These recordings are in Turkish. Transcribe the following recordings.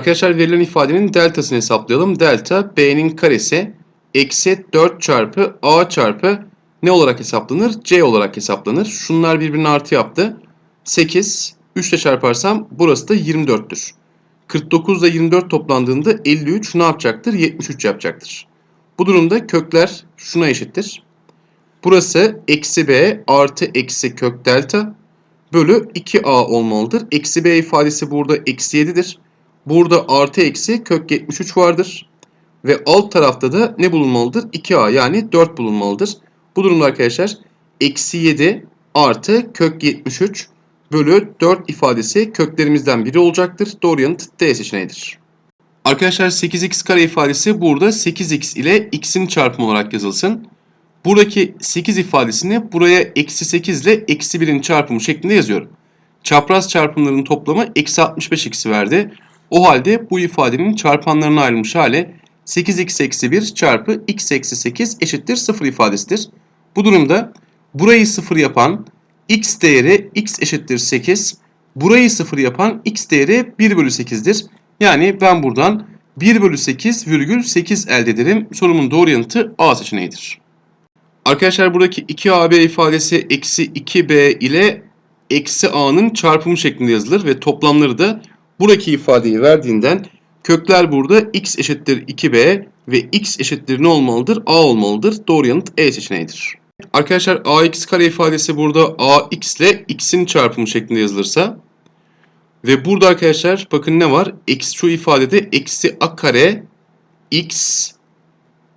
Arkadaşlar verilen ifadenin deltasını hesaplayalım. Delta b'nin karesi eksi 4 çarpı a çarpı ne olarak hesaplanır? c olarak hesaplanır. Şunlar birbirine artı yaptı. 8, 3 ile çarparsam burası da 24'tür. 49 ile 24 toplandığında 53 ne yapacaktır? 73 yapacaktır. Bu durumda kökler şuna eşittir. Burası eksi b artı eksi kök delta bölü 2a olmalıdır. Eksi b ifadesi burada eksi 7'dir. Burada artı eksi kök 73 vardır. Ve alt tarafta da ne bulunmalıdır? 2a yani 4 bulunmalıdır. Bu durumda arkadaşlar eksi 7 artı kök 73 bölü 4 ifadesi köklerimizden biri olacaktır. Doğru yanıt D seçeneğidir. Arkadaşlar 8x kare ifadesi burada 8x ile x'in çarpımı olarak yazılsın. Buradaki 8 ifadesini buraya eksi 8 ile eksi 1'in çarpımı şeklinde yazıyorum. Çapraz çarpımların toplamı eksi 65x'i verdi. O halde bu ifadenin çarpanlarına ayrılmış hali 8x eksi 1 çarpı x eksi 8 eşittir 0 ifadesidir. Bu durumda burayı 0 yapan x değeri x eşittir 8, burayı 0 yapan x değeri 1 bölü 8'dir. Yani ben buradan 1 bölü 8 virgül 8 elde ederim. Sorumun doğru yanıtı A seçeneğidir. Arkadaşlar buradaki 2AB ifadesi eksi 2B ile eksi A'nın çarpımı şeklinde yazılır ve toplamları da buradaki ifadeyi verdiğinden kökler burada x eşittir 2B ve x eşittir ne olmalıdır? A olmalıdır. Doğru yanıt E seçeneğidir. Arkadaşlar ax kare ifadesi burada ax ile x'in çarpımı şeklinde yazılırsa ve burada arkadaşlar bakın ne var? Eksi şu ifadede eksi a kare x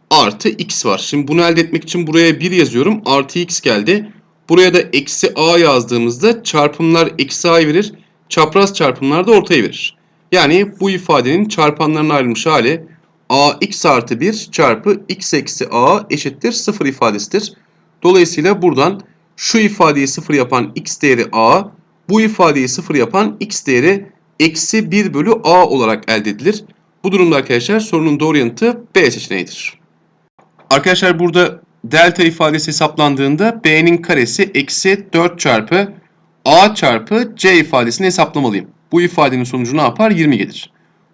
artı x var. Şimdi bunu elde etmek için buraya 1 yazıyorum. Artı x geldi. Buraya da eksi a yazdığımızda çarpımlar eksi a'yı verir. Çapraz çarpımlar da ortaya verir. Yani bu ifadenin çarpanlarına ayrılmış hali ax artı 1 çarpı x eksi a eşittir 0 ifadesidir. Dolayısıyla buradan şu ifadeyi 0 yapan x değeri a, bu ifadeyi 0 yapan x değeri eksi 1 bölü a olarak elde edilir. Bu durumda arkadaşlar sorunun doğru yanıtı B seçeneğidir. Arkadaşlar burada delta ifadesi hesaplandığında b'nin karesi eksi 4 çarpı a çarpı c ifadesini hesaplamalıyım. Bu ifadenin sonucu ne yapar? 20 gelir.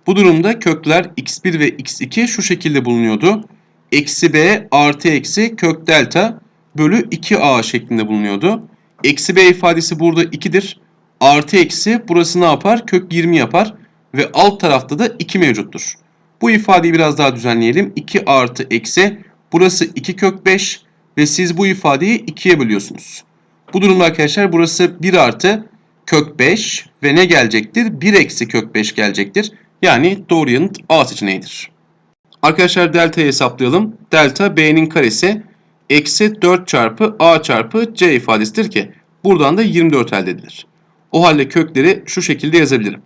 Bu durumda kökler x1 ve x2 şu şekilde bulunuyordu. Eksi b artı eksi kök delta bölü 2a şeklinde bulunuyordu. Eksi b ifadesi burada 2'dir. Artı eksi burası ne yapar? Kök 20 yapar. Ve alt tarafta da 2 mevcuttur. Bu ifadeyi biraz daha düzenleyelim. 2 artı eksi burası 2 kök 5 ve siz bu ifadeyi 2'ye bölüyorsunuz. Bu durumda arkadaşlar burası 1 artı kök 5 ve ne gelecektir? 1 eksi kök 5 gelecektir. Yani doğru yanıt A seçeneğidir. Arkadaşlar delta'yı hesaplayalım. Delta b'nin karesi eksi 4 çarpı a çarpı c ifadesidir ki buradan da 24 elde edilir. O halde kökleri şu şekilde yazabilirim.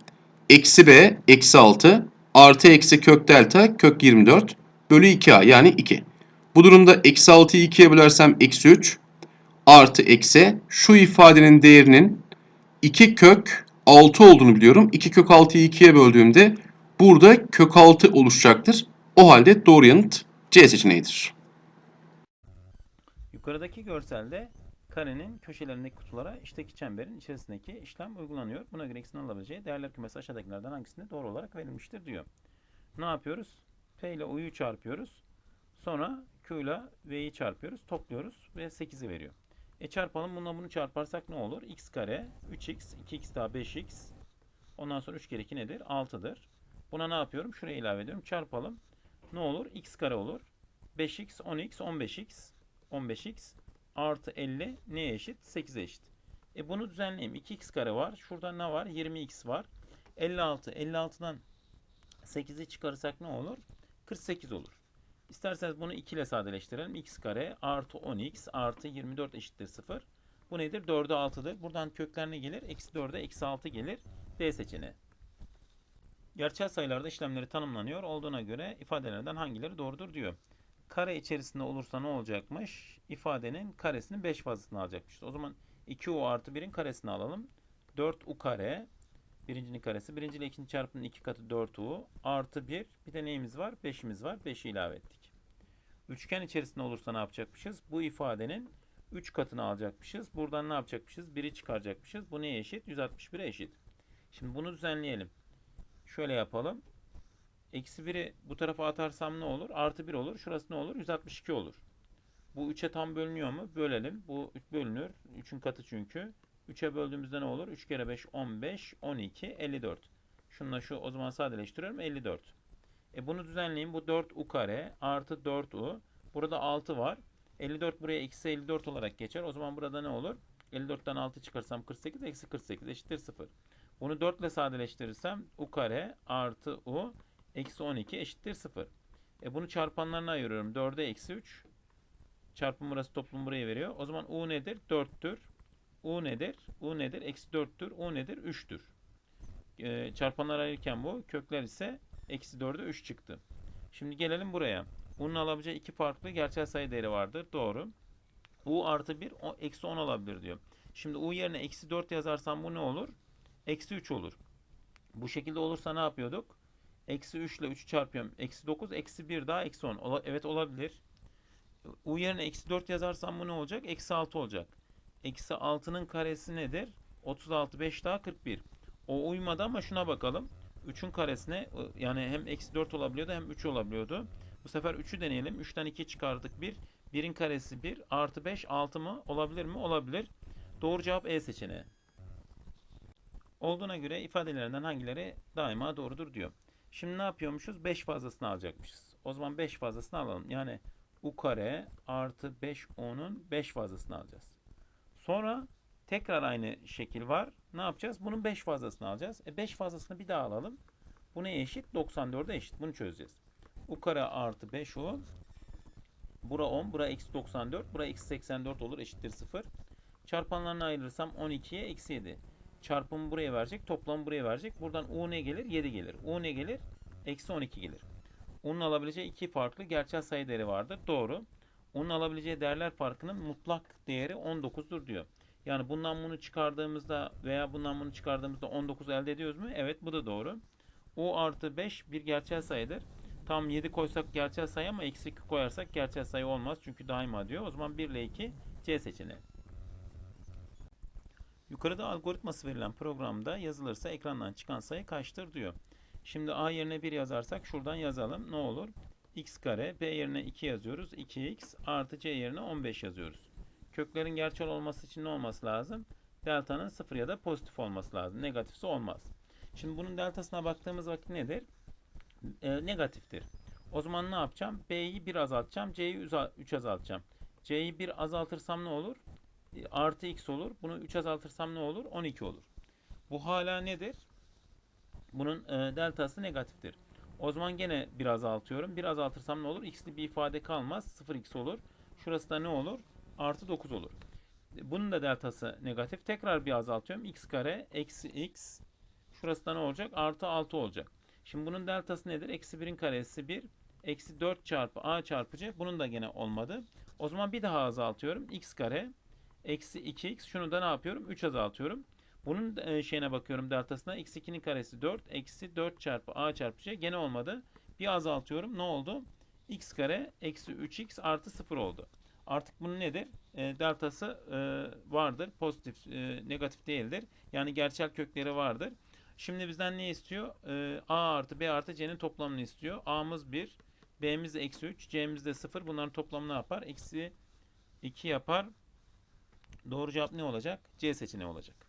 Eksi b eksi 6 artı eksi kök delta kök 24 bölü 2a yani 2. Bu durumda eksi 6'yı 2'ye bölersem eksi 3 artı eksi şu ifadenin değerinin 2 kök 6 olduğunu biliyorum. 2 kök 6'yı 2'ye böldüğümde burada kök 6 oluşacaktır. O halde doğru yanıt C seçeneğidir. Yukarıdaki görselde karenin köşelerindeki kutulara içteki çemberin içerisindeki işlem uygulanıyor. Buna göre x'in alabileceği değerler kümesi aşağıdakilerden hangisinde doğru olarak verilmiştir diyor. Ne yapıyoruz? P ile U'yu çarpıyoruz. Sonra Q ile V'yi çarpıyoruz. Topluyoruz ve 8'i veriyor. E çarpalım. Bununla bunu çarparsak ne olur? x kare 3x, 2x daha 5x. Ondan sonra 3 kere 2 nedir? 6'dır. Buna ne yapıyorum? Şuraya ilave ediyorum. Çarpalım. Ne olur? x kare olur. 5x, 10x, 15x. 15x artı 50 neye eşit? 8'e eşit. E bunu düzenleyeyim. 2x kare var. Şurada ne var? 20x var. 56. 56'dan 8'i çıkarırsak ne olur? 48 olur. İsterseniz bunu 2 ile sadeleştirelim. x kare artı 10x artı 24 eşittir 0. Bu nedir? 4'e 6'dır. Buradan kökler ne gelir? Eksi 4'e eksi 6 gelir. D seçeneği. Gerçel sayılarda işlemleri tanımlanıyor. Olduğuna göre ifadelerden hangileri doğrudur diyor. Kare içerisinde olursa ne olacakmış? İfadenin karesinin 5 fazlasını alacakmış. O zaman 2u artı 1'in karesini alalım. 4u kare Birincinin karesi. Birinci ile ikinci çarpımın iki katı 4u artı 1. Bir de neyimiz var? 5'imiz var. 5'i ilave ettik. Üçgen içerisinde olursa ne yapacakmışız? Bu ifadenin 3 katını alacakmışız. Buradan ne yapacakmışız? 1'i çıkaracakmışız. Bu neye eşit? 161'e eşit. Şimdi bunu düzenleyelim. Şöyle yapalım. Eksi 1'i bu tarafa atarsam ne olur? Artı 1 olur. Şurası ne olur? 162 olur. Bu 3'e tam bölünüyor mu? Bölelim. Bu 3 bölünür. 3'ün katı çünkü. 3'e böldüğümüzde ne olur? 3 kere 5 15, 12, 54. Şununla şu o zaman sadeleştiriyorum 54. E bunu düzenleyin. Bu 4u kare artı 4u. Burada 6 var. 54 buraya eksi 54 olarak geçer. O zaman burada ne olur? 54'ten 6 çıkarsam 48 eksi 48 eşittir 0. Bunu 4 ile sadeleştirirsem u kare artı u eksi 12 eşittir 0. E bunu çarpanlarına ayırıyorum. 4'e eksi 3. Çarpım burası toplum buraya veriyor. O zaman u nedir? 4'tür. u nedir? u nedir? Eksi 4'tür. u nedir? 3'tür. E, çarpanlar ayırırken bu. Kökler ise eksi 4'e 3 çıktı. Şimdi gelelim buraya. U'nun alabileceği iki farklı gerçel sayı değeri vardır. Doğru. U artı 1 o, eksi 10 olabilir diyor. Şimdi U yerine eksi 4 yazarsam bu ne olur? Eksi 3 olur. Bu şekilde olursa ne yapıyorduk? Eksi 3 ile 3 çarpıyorum. Eksi 9, eksi 1 daha eksi 10. Ola- evet olabilir. U yerine eksi 4 yazarsam bu ne olacak? Eksi 6 olacak. Eksi 6'nın karesi nedir? 36, 5 daha 41. O uymadı ama şuna bakalım. 3'ün karesine yani hem eksi 4 olabiliyordu hem 3 olabiliyordu. Bu sefer 3'ü deneyelim. 3'ten 2 çıkardık 1. 1'in karesi 1 artı 5 6 mı? Olabilir mi? Olabilir. Doğru cevap E seçeneği. Olduğuna göre ifadelerinden hangileri daima doğrudur diyor. Şimdi ne yapıyormuşuz? 5 fazlasını alacakmışız. O zaman 5 fazlasını alalım. Yani u kare artı 5 o'nun 5 fazlasını alacağız. Sonra tekrar aynı şekil var. Ne yapacağız? Bunun 5 fazlasını alacağız. E 5 fazlasını bir daha alalım. Bu neye eşit? 94'e eşit. Bunu çözeceğiz. u kare artı 5 o. Bura 10, bura eksi 94, bura eksi 84 olur eşittir 0. Çarpanlarını ayırırsam 12'ye eksi 7. Çarpımı buraya verecek, toplamı buraya verecek. Buradan u ne gelir? 7 gelir. u ne gelir? Eksi 12 gelir. U'nun alabileceği iki farklı gerçel sayı değeri vardır. Doğru. U'nun alabileceği değerler farkının mutlak değeri 19'dur diyor. Yani bundan bunu çıkardığımızda veya bundan bunu çıkardığımızda 19 elde ediyoruz mu? Evet bu da doğru. U artı 5 bir gerçel sayıdır. Tam 7 koysak gerçel sayı ama eksi 2 koyarsak gerçel sayı olmaz. Çünkü daima diyor. O zaman 1 ile 2 C seçeneği. Yukarıda algoritması verilen programda yazılırsa ekrandan çıkan sayı kaçtır diyor. Şimdi A yerine 1 yazarsak şuradan yazalım. Ne olur? x kare. B yerine 2 yazıyoruz. 2x artı C yerine 15 yazıyoruz. Köklerin gerçel olması için ne olması lazım? Delta'nın 0 ya da pozitif olması lazım. Negatifse olmaz. Şimdi bunun deltasına baktığımız vakit nedir? E, negatiftir. O zaman ne yapacağım? B'yi 1 azaltacağım. C'yi 3 azaltacağım. C'yi 1 azaltırsam ne olur? E, Artı x olur. Bunu 3 azaltırsam ne olur? 12 olur. Bu hala nedir? Bunun e, deltası negatiftir. O zaman gene bir azaltıyorum. Bir azaltırsam ne olur? X'li bir ifade kalmaz. 0x olur. Şurası da ne olur? Artı 9 olur. Bunun da deltası negatif. Tekrar bir azaltıyorum. x kare eksi x. Şurası da ne olacak? Artı 6 olacak. Şimdi bunun deltası nedir? Eksi 1'in karesi 1. Eksi 4 çarpı a çarpı c. Bunun da gene olmadı. O zaman bir daha azaltıyorum. x kare eksi 2x. Şunu da ne yapıyorum? 3 azaltıyorum. Bunun e, şeyine bakıyorum deltasına. x2'nin karesi 4. Eksi 4 çarpı a çarpı c. Gene olmadı. Bir azaltıyorum. Ne oldu? x kare eksi 3x artı 0 oldu. Artık bunun nedir? E, deltası e, vardır. Pozitif, e, negatif değildir. Yani gerçel kökleri vardır. Şimdi bizden ne istiyor? E, a artı b artı c'nin toplamını istiyor. a'mız 1. b'miz eksi 3. c'miz de 0. Bunların toplamı ne yapar? Eksi 2 yapar. Doğru cevap ne olacak? C seçeneği olacak.